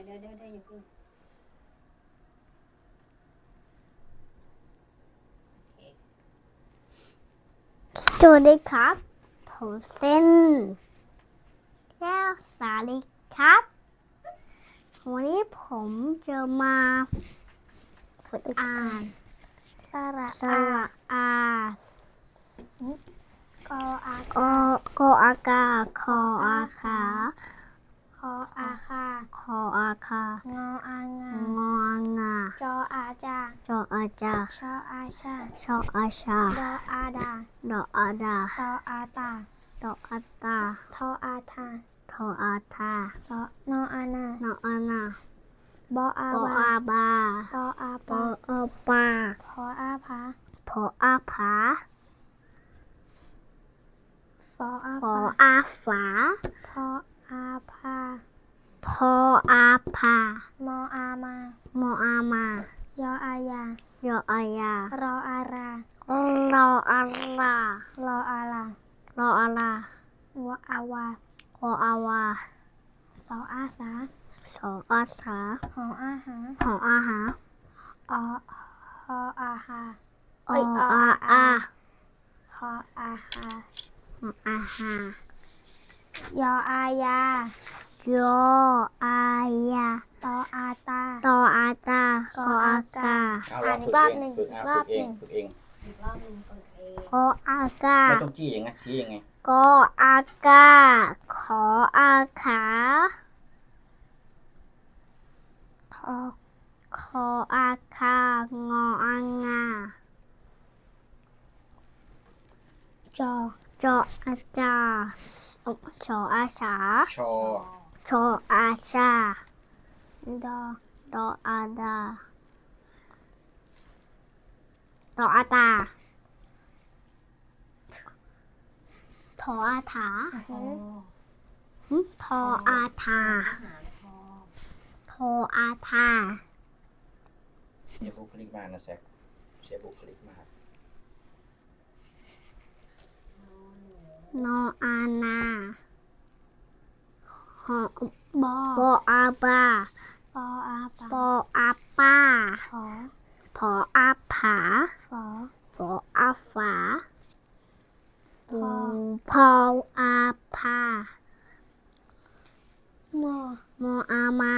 ยวเดี๋ยวเดี๋ยวเดี๋ยวอย่าเพิ่งโอเคสวัสดีครับ ผมเส้นแก้วสาลีครับ วันนี้ผมจะมาฝึกอ่านสระสระอากออากอกออากาคออาขา คออาคา คออาคา งออางางออางา จออาจา จออาจา ชออาชา ชออาชา ดออาดา ดออาดา ตออาตาดออาตา ทออาทา ทออาทาสอนออานานออานาบออาบาบาตออาปาออปาพออาผาพออาผาฟออาฟออาฝาพอ อาพาพออาพามออามา มออามายออายา ยออายา รออารา รออารารออารารออาราวะอาวาวะอาวาสออาสาสออาสาหออาหาหออาหาอหออาหาออาอาหออาหาหออาหา ยออายายออายาตออาตาตออาตากออากา เอาอ่าลอนงอีฝึกกรอบเอหนึ่งงฝึกอีเอกงรอบหนึ่งฝึกเองอีกรอบหนึ่งเปิดเองกออากาไม่ต้องจี้อย่างงั้นชี้ยังไงกออากา ขออาขา ขอขออาคางออางาจอ จออาจาชออาชาชอชออาชาดอดออาดาดออาตาทออาถาทออาทาทออาทาเสียบุคลิกมากนะแซกเสียบุคลิกมาก นออานาหอบอบออาบาปออาปาปออาป้าผอผออาผาฝอฝออาฝาพอพออาพามอมออามา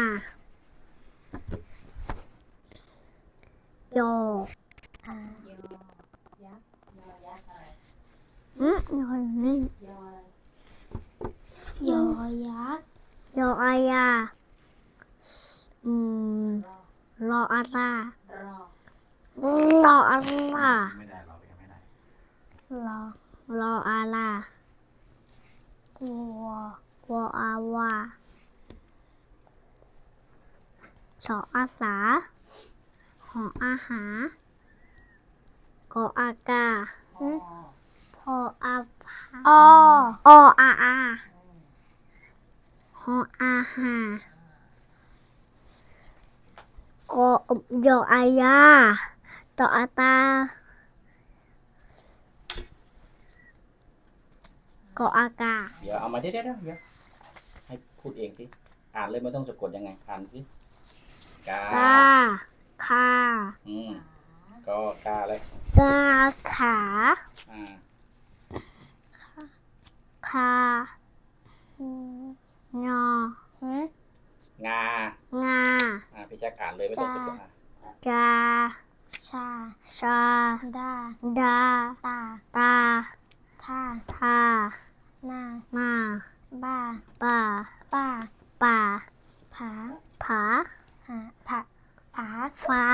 โยอา ยอยักษ์ยอยักษ์อะไร อืมโยนี่ยออะไรยอยักษ์ยออายาอืมรอรออาลารอรออาลาไม่ได้เรายังไม่ได้รอรออาลาวัววัวอาวาสออาสาหออาหากออากา พอพออาพาอออาอาหออาหากอยออายาต่ออาตากออากาเดี๋ยวเอามาเดี๋ยวเดี๋ยวเดี๋ยวเดี๋ยวให้พูดเองสิ อ่านเลยไม่ต้องสะกดยังไง อ่านสิกากาคาอืมก็กาเลยกาขา อ่า คางองางาอ่าพี่แจ็คอ่านเลยไม่ต้องสะกดอะจาชา ชา ดา ดา ตา ตาทาทานานาบ้าบ้าป้าป่าผาผาหาผาฝาฝา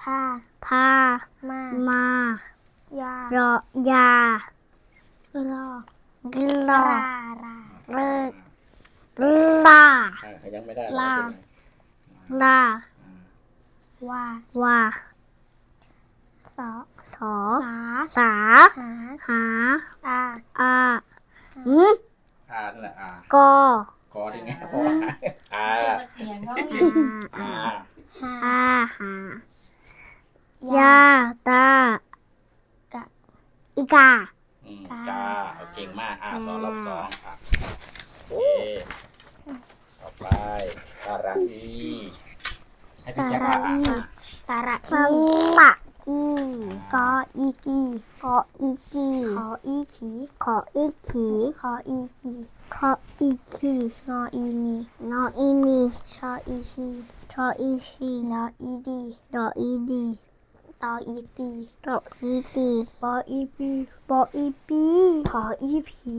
พาพามา มายารอยารอ รอเลิกลาอ่ายังไม่ได้ลาเรเป็นไงลาอ่าว่าว่าสอสอสาสาหาหาอาอาอืมอ่านั่นแหละอ่ากอกอที่ไงพออ่าจะมาเถียงว่าอาอ่าอาหายาตากะอีกา อืมกาเอาเก่งมาก อ่าต่อรอบสองอะโอเคต่อไปตาระอีให้พี่แจ็คอ่านอะสระสอีระอีกออีกีกออีกีขออีขีขออีขีขออีขีขออีขีงออีมีนออีมีชออีชีชออีชีดออีดีดออีดี ตออีตีดออีตีปออีปีปออีปีขออีผี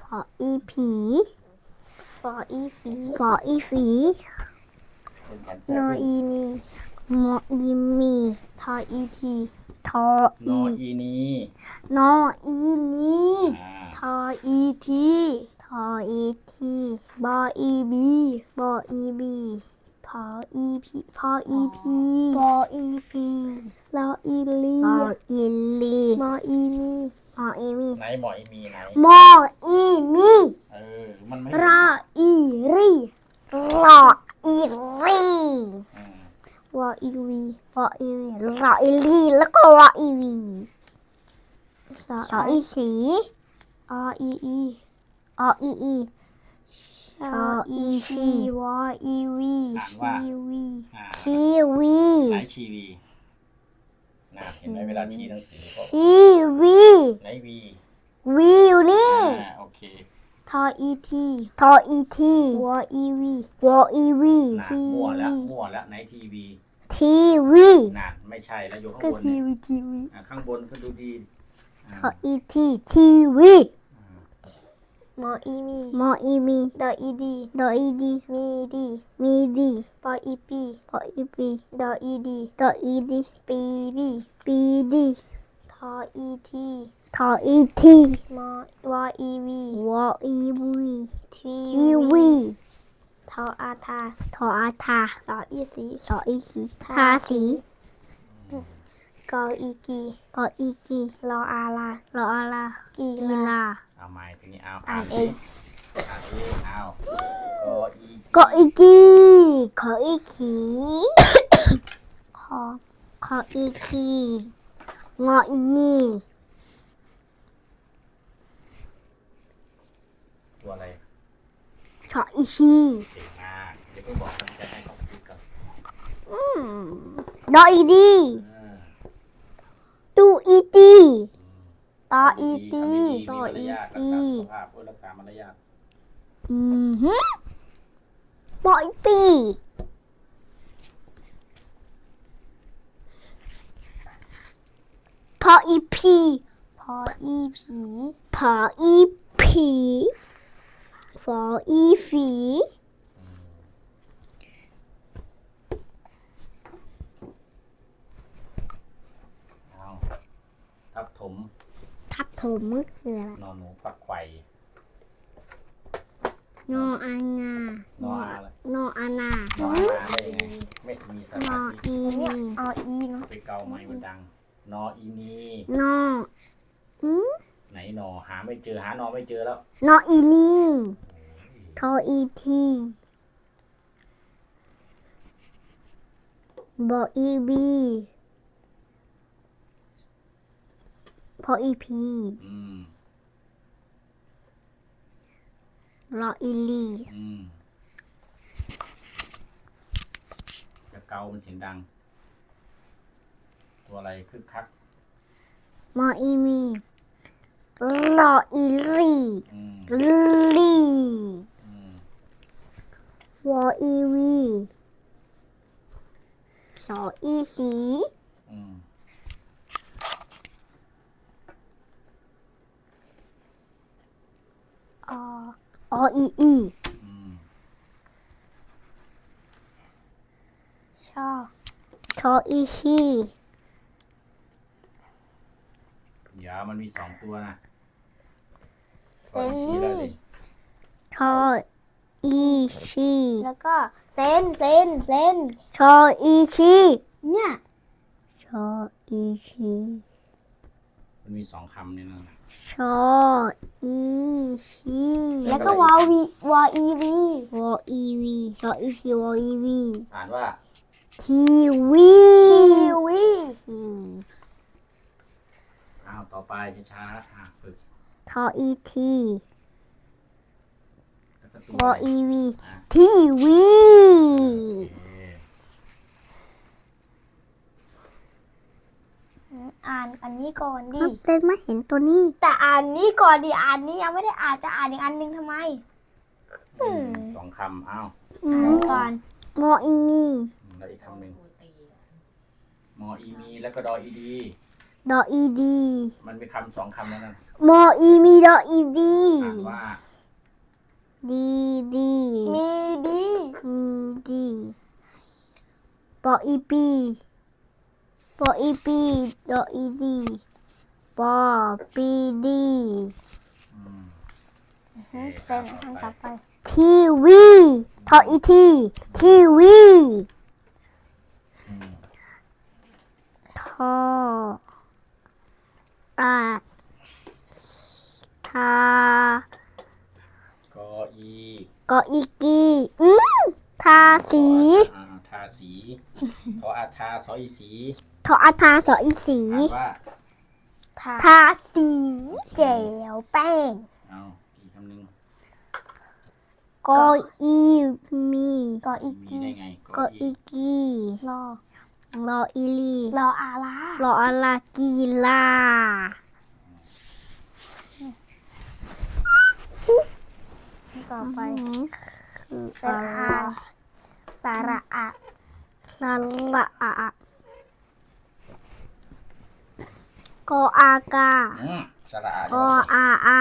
พออีผีฟออีฝีฟออีฝีเป็นแขนเสื้นออขึ้นอีนีมออีมีทออีทีทอนออีอีนี้นออีนีอ่าทออีทีทออีทีบออีบีบออีบีพ ออีพีพออีพีบออีพีลออีลีบออีลีมออีมีมออีมีไหนหมออีมีไหนมออีมีเออมันไม่รออีรีรออีรีอืมวออีวีบออีวีรออีลีแล้วก็วออีวีสอสออีสีออีอีออีอี ชออีชีวออีวีชีวีอ่าชีวีไหนชีวีนะเห็นไหมเวลาชี้หนังสือก็ชีวีไหนวีวีอยู่นี่อ่าโอเคทออีทีทออีทีวออีวี วออีวีนะมั่วแล้วมั่วแล้วไหนทีวีทีวีน่ะไม่ใช่แล้วอยู่ข้างก็บนทีเนี่ยวีทีวีอ่าข้างบนก็ดูดีอ่าทออีทีทีวี มออีมี มออีมี ดออีดี ดออีดี มีดี มีดีปออีปีพออีปี ดออีดี ดออีดี ปีบีปีดีทออีทีทออีทีมอวออีวีวออีวีทีอีวีทออาทาทออาทาสออีสีสออีสีทาสีกออีกีกออีจีรออาลารออาลากีกีลาลา เอาไม้ทีนี้เอาอ่านเองสิอ่านเองเอาก็อีกออีกีขออีขีคอขออีขีงออีนีตัวอะไรชออีชีเก่งมากเดี๋ยวก็บอกมันจะให้เขาคิดก่อนอืมดออีดี เออ ดูอีตี ตออีตีทำดีๆมีมารยาทต่ออีรักษาสุขภาพเพื่อรักษามารยาทอืมฮึบออีปีพออีพีพออีผีพออีผีฟออีฝี เอาทับถม ทับถมมือคืออะไรนอนหนูฝักไข่นออานานออะไรนออานานออาได้ยังไงไม่มีสนมาอธิอีเนี่ยนีออีเนาะไปเกาไม้มันดัง นออีนีนออืมไหนนอหาไม่เจอหานอไม่เจอแล้วนออีนีทออีทีบออีบี พออีพีอืมรออีลีอืมจะเกามันเสียงดัง ตัวอะไรคึกคัก มออีมีรออีลีอืมลีอืมวออีวีสออีสี อืม ออ ออีอีอืมชอชออีชีเดี๋ยวมันมีสองตัวนะเซนชี้ได้นี่เลยชออีชีแล้วก็เซนเซนเซนชออีชีเนี่ยชออีชีมันมีสองคำเนี่ยนะ ชออีชีแล้วก็วอวีวออีวีวออีวีชออีชีวออีวีอ่านว่าทีวีทีวีทีอ้าวต่อไปช้าๆอะฝึกทออีทีแล้วก็วออีวีอะทีวี โอเคอ่านอันนี้ก่อนดิน้องเซนไม่เห็นตัวนี้ แต่อ่านนี้ก่อนดิอ่านนี้ยังไม่ได้อ่านจะอ่านอีกอันหนึงทำไม อืม สองคำเอ้าอือ่ามนก่อนวออีมีแล้วอีกคำหนึ่งมออีมีแล้วก็ดออีดี ดออีดี มันมีคำสองคำแล้วนั่นมออีมีดออีดี อ่านว่าดีดีมีดีมีดีปออีปี ปออีปีดออีดีปอปีดีอืมเส้นทางต่อไป ทีวีทออีทีทีวีอืมทออาทาก็อีก็อีกีอืมทาสีอ่าทาสีทออาทาสออีสีทออาทาสออีสีอ่านว่าทาทาสีเจลแป้งเอาอีกคำหนึ่งก็อีมีก็อีกมีทีได้ไงก็ก็อีอีกีรอรออีลีรออาลารออาลากีลาต่อไปอืมคือเป็นอะอ่าน สาระอะลาละอะก็อากาอืมสระอาก็อาอา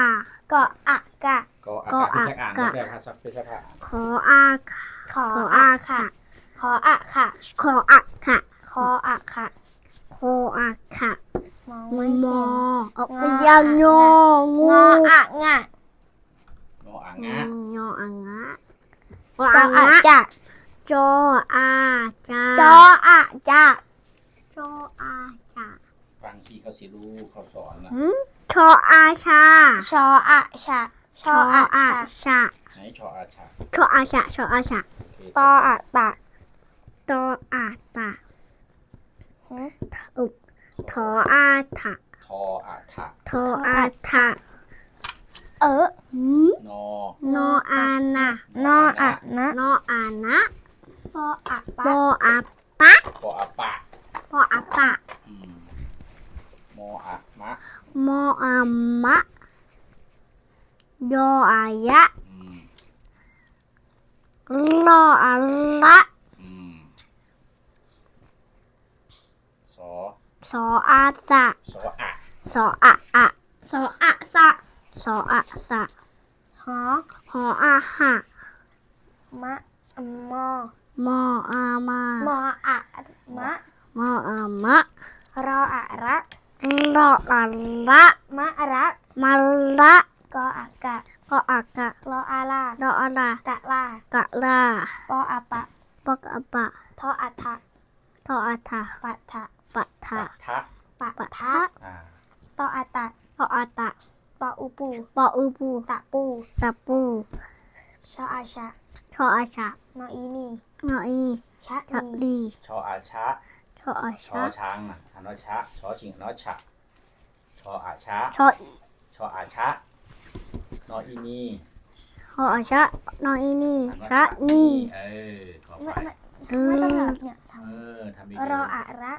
ก็อะกะก็อาก็กาพิอาชักอ่านกะได้ภาษาพิชักอ่านขออาค่ะขอขออะอาค่ะค่ะ ขออะค่ะ ขออะค่ะ ขออะค่ะขออะค่ะมองมัไม่นมเห็อนเอางเป็อนยังงองูงออะงะโนอ่างอืงะมยออังะจออะจะ จออาจาจออะจะจออาจาฟังที่เขาสิรู้เขาสอนนะหืมชออาชา ชออะชะชชอออะอาชะชาไหนชออาชาชออาชาชออาชาโอเคตออะตะตออาตาหึทออาทะทออาทะทออาทะเออหืมนอนออานะนออะนะนออานะ ฟออะปปะออาปะปออาปะปออาปะอืมโมอะมะมออามะยออายะอืมรออาละอืมสอสออาสะสออะสออะอะสออะสะสออะสะหอหออาหะมะมอ มออามามออะมะมออามะรออะระรออาละมะระมาละกออะกะก็อากะรออาลารออาลากะลากะลาปออะปะปะกะปะทออะทะทออาทะปะทะปะทะทะปะปะทะทะอ่าตออะตะทออาตะปออุปูปออูปูตะปูตะปูชออาชะทออาชะนออีนี นออีชะชะนีดี ชออาชะ ชออาชอชะช้างนะอันนอชะชอชิงนอชะ ชออาชะ ชอชออาชะ นออีนีชออาชะนออีนี่อ่านว่าชะนี่เออขอไม่ไปไม่ไม่ต้องแบบเนี่ยทเออทำดีำรออะระ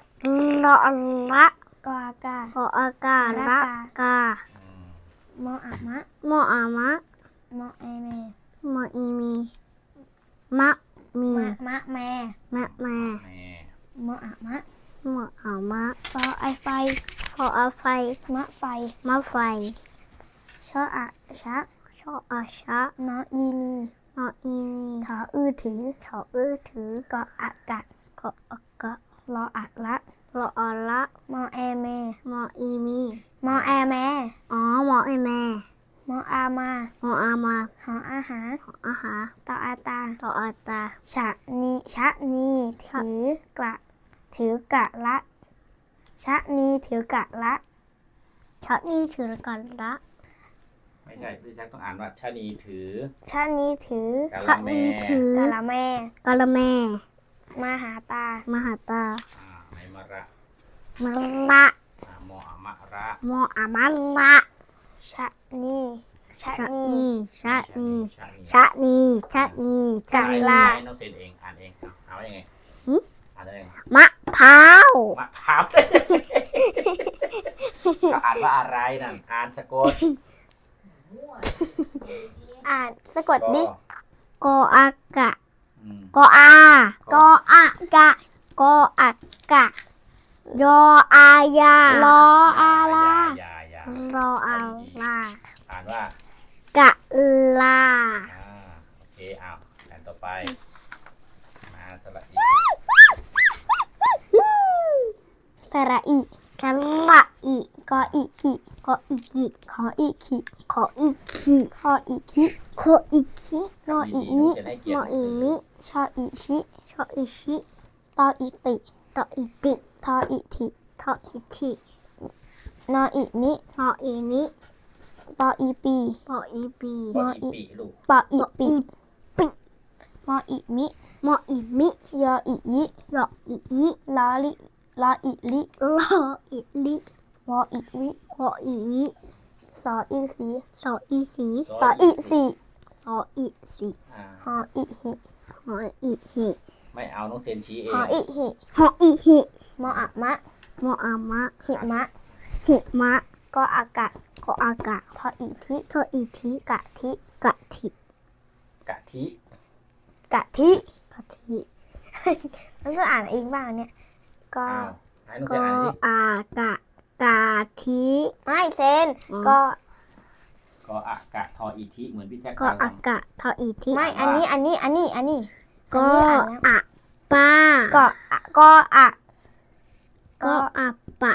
รออาละกออากากออากาละกาอืมมออะมะ มออามะมอไอแม่มออีมีมะ มีมะมะแม่มะแม่แม่มออะมะมออามะฟอไอไฟพออาไฟมะไฟมะไฟชออะชะชออาชะนออีนีนออีนีถออือถือชออื้อถือกออะกะกออากะรออะละรออาละมอแอแม่มออีมีมอแอแม่อ๋อมอไอแม่ มออามา มออามาหออาหาขออาหารตออาตาต่ออาตาชะนีชะนีถือกะถือกะละ ชะนีถือกะละชอนี่ถือกันละ ไม่ใช่พี่แจ็คต้องอ่านว่าชะนีถือ ชะนีถือกะชอละแม่นี่ถือกะละแม่กะละแม่ มาหาตา มหาตาอ่าในมะระมะละอ่ามออะมะระ มออามะละ ชะ นีชชะชะนี นีชะนีชะนีชะนีชะนีชะอ่านนีเองให้น้องเซนเองอ่านเองเอาเอาไว้ยังไงหึ อ่านได้ยังไงมะพร้าวมะพร้าวเขาอ่านว่าอะไรนั่นอ่านสะกดอ่านสะกดก็ดิกออากะอืมกออากออากะกออากะยออายารออาลายายา รออาลาอ่านว่ากะลาอ่าโอเคเอาแผ่นต่อไป มาสระอีสระอีกะละอีกออีกิกออีกิขออีขิขออีกิขออีคิขออีกินออีดีๆนิจะได้เกียมรอติอีมิชออีชิชออีชิตออีติตออีติทออีทิทออีทิ นออีนินออีนิปออีปีปออีปีบออีปีลูกปออีปอปีอีปิมออีมิมออีมิยออียิยออียิลอลิลออีลิลออีลิวออีวิวออีวิสออีสีสออีสีสออีสีสออีสีอ่าหออีหิหออีหิไม่เอาน้องเซนชี้เอหงออีหิหออีหิมออะมะมออามะหิมะ หิมะกออากะกออากะทออีทิทออีทิกะทิกะทิกะทิกะทิกะทิแล้วจะอ่านเองบ้างเนี่ย ก็อ้าวให้น้องกเซนออ่านดิอากะกะทิไม่เซนอ๋อก็ก็อากะทออีทิเหมือนพี่แซคกอทำอากะทออีทิไม่อันนี้อันนี้อันนี้อันนี้กออันนี้อ่านแล้วอะป้าก็อะก็อะกออะปะ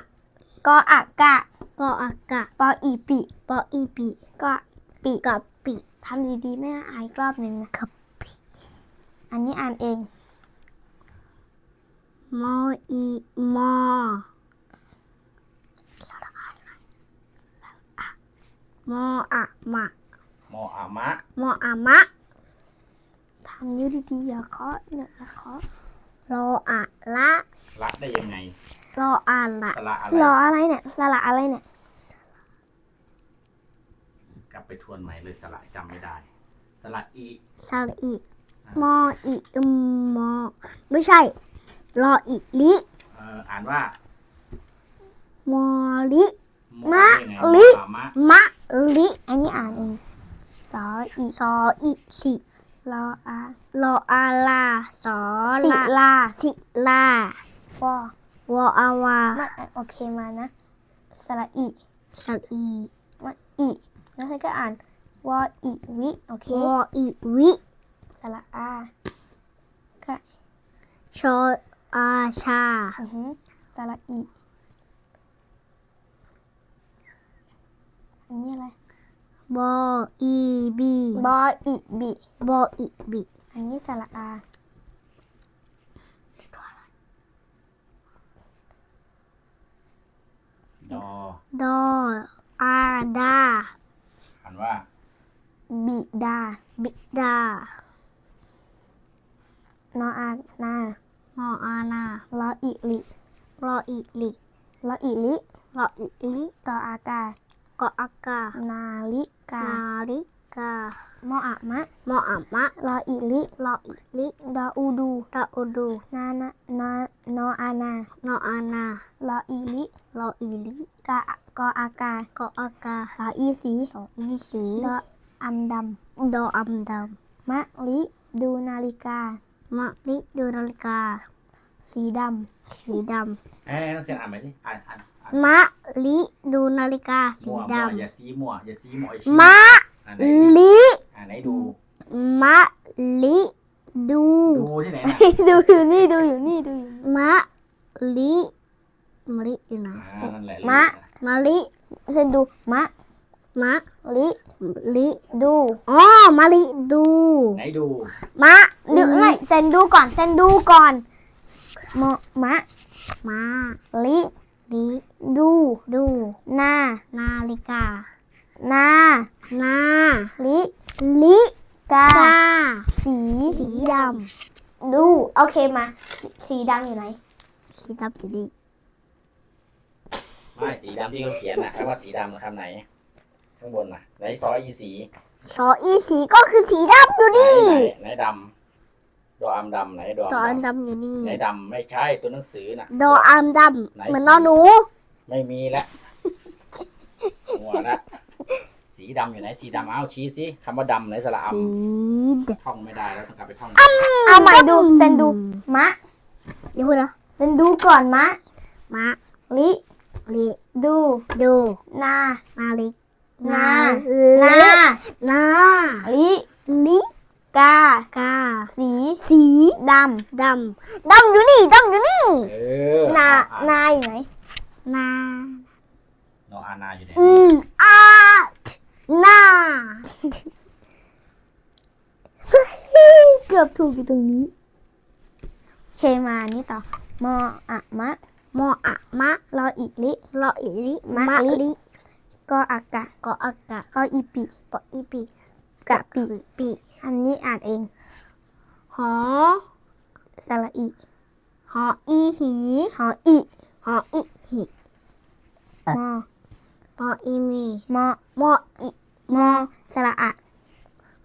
ก็อะกะกออากะปออีปิปออีปีก็ปีกะปิทำดีๆ ไม่น่าอายอีกรอบหนึ่งนะกะปิอันนี้อ่านเองมออีมอมออะมะมออามะมออามะทำนิ้วดีๆอย่าเคาะเนี่ยอย่าเคาะรออะละละได้ยังไง รออะละสระอะไรรออะไรเนี่ยสระอะไรเนี่ย กลับไปทวนใหม่เลยสระจำไม่ได้สระอีสระอีมออีอืมมอ ไม่ใช่ รออีลิเอ่ออ่านว่ามอลิมอได้ยังไงลิมออามะมะลิอันนี้อ่านเองสออีซออีสิรออา รออาลาสอสิลาลาสิลาวอ วออาวาไม่โอเคมานะสระอีสระอีมาอีแล้วเธอก็อ่านวออีวิโอเควออีวิสระอาชออาชาอือหือสระอีอันนี้อะไรบออีบีบออีบิบออีบิอันนี้สระอา ดอดออาดา อ่านว่า บิดา บิดานออานามออานาลออีลิรออีลิลออีลิรออีลิกออากากออากานาลิกานาลิกามออะมะมออามะลออีลิรออีลิดออูดูตาอุดูนานะนานออานานออานาลออีลิรออีลิกากออากากออากาสออีสีสออีสีดออัมดดออัมดำมะลิดูนาฬิกาำมะลิดูนาฬิกาสีดสีดเอ้ยน้องเซนอ่านไหมดิอ่านอ่านอ่านำมะลิดูนาฬิกาสีมั่วดมั่วอย่าซีมั่วอย่าซีมั่วไอ้ชี้ำมะ อ่านไหนลิอ่านไหนดู มะลิดู ดูที่ไหนน่ะำดูอยู่นี่ดูอยู่นี่ดูอยู่นี่มะลิมะลิอยู่ไหนอ่านั่นแหละมะมะลิเส้นดูมะมะลิลิดูอ๋อมะลิดูไหนดู มะดูลิไม่เส้นดูก่อนเส้นดูก่อนมะมะมาลิลิดูดูนานาฬิกา นา นา ลิ ลิ กากาสี สีดดู โอเคมาสสีดำอยู่ไหนำสีดำอยู่นี่ไม่สีดำที่เขาเขียนนะคำว่าสีดำคำไหน ข้างบนน่ะไหนซออีสีสออีสีก็คือสีดำอยู่นี่ไหนไหนดำดออัมดำไหนดอดออัอัมนดำดำอยู่นี่ไหนดำไม่ใช่ตัวหนังสือน่ะดออันดไหนำเหมือนสีนอนหนู ไม่มีแล้วหัวละสี ดำอยู่ไหนสีดำเอาชี้สิคำว่าดำไหนสระอัมสีดท่องไม่ได้แล้วต้องกลับไปท่องเอาใหม่ดูเซนดูมะเดี๋ยวพูดนะเซนดูก่อนมะมาลิลิดูดูนานาลิกนานานานาลิลิกากาสีสีดดำดำอยู่นี่ดำอยู่นี่เออำนาอะนาอยู่ไหนนาโนอานาอยู่ไหนอืมอา ร์ตนาเกือบถูกอยู่ตรงนี้เคมานี่ต่อมออะมะมออะมะรออีกลิรออีลิมะมะลิลิกออากะกออากาศกออีปิปออีปีกะปิปี อันนี้อ่านเองหอสระอีหออีหีหออีหออีหีมอ ปออีมีมอมออีมอสระอะ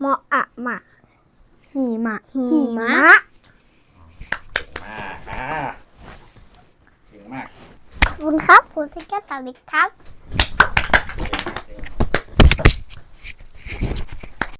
มออะมะหีมะหีมะมะมากอ่าเก่งมาก ขอบคุณครับคุณซิกเกอร์สวัสดีครับ